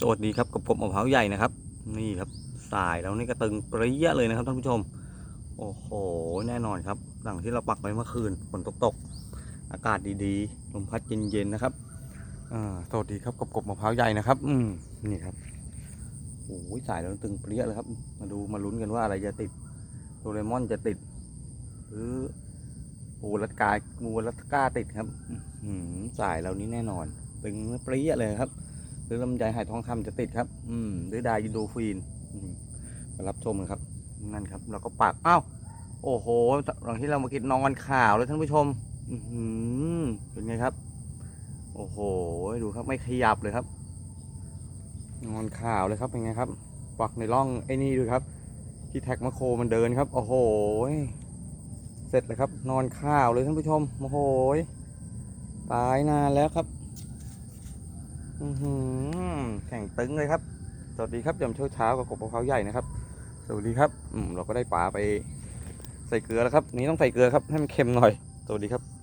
สวัสดีครับกับผมมะพร้าวใหญ่นะครับ นี่ครับสายแล้วนี่ก็ตึงเปรี้ยเลยนะครับท่านผู้ชม โอ้โหแน่นอนครับหลังที่เราปักไว้เมื่อคืนฝนตกตก อากาศดีๆลมพัดเย็นๆนะครับอ่าสวัสดีครับกับกบมะพร้าวใหญ่นะครับ อืมนี่ครับโอ้ยสายแล้วตึงเปรี้ยเลยครับ มาดูมาลุ้นกันว่าอะไรจะติดโดเรมอนจะติด หรือปูรัดกามูรัดก้าติดครับ อืสายเรานี้แน่นอนตึงเปรี้ยเลยครับ หรือลำไยหายทองคำจะติดครับ อืมหรือดายินโดฟีนมารับชมกันครับ นั่นครับ เราก็ปักอ้าวโอ้โหหลังที่เรามากินนอนข่าวเลยท่านผู้ชม อือหือเป็นไงครับ โอ้โห ดูครับไม่ขยับเลยครับ นอนข่าวเลยครับเป็นไงครับ ปักในร่องไอ้นี่ดูครับ ที่แท็กมะโครมันเดินครับ โอ้โห เสร็จเลยครับ นอนข่าวเลยท่านผู้ชม โอ้โห ตายนานแล้วครับ แข่งตึงเลยครับ สวัสดีครับยามเช้าเช้าๆกับกบเขาใหญ่นะครับ สวัสดีครับ อืมเราก็ได้ปลาไป ใส่เกลือแล้วครับ นี้ต้องใส่เกลือครับให้มันเค็มหน่อย สวัสดีครับ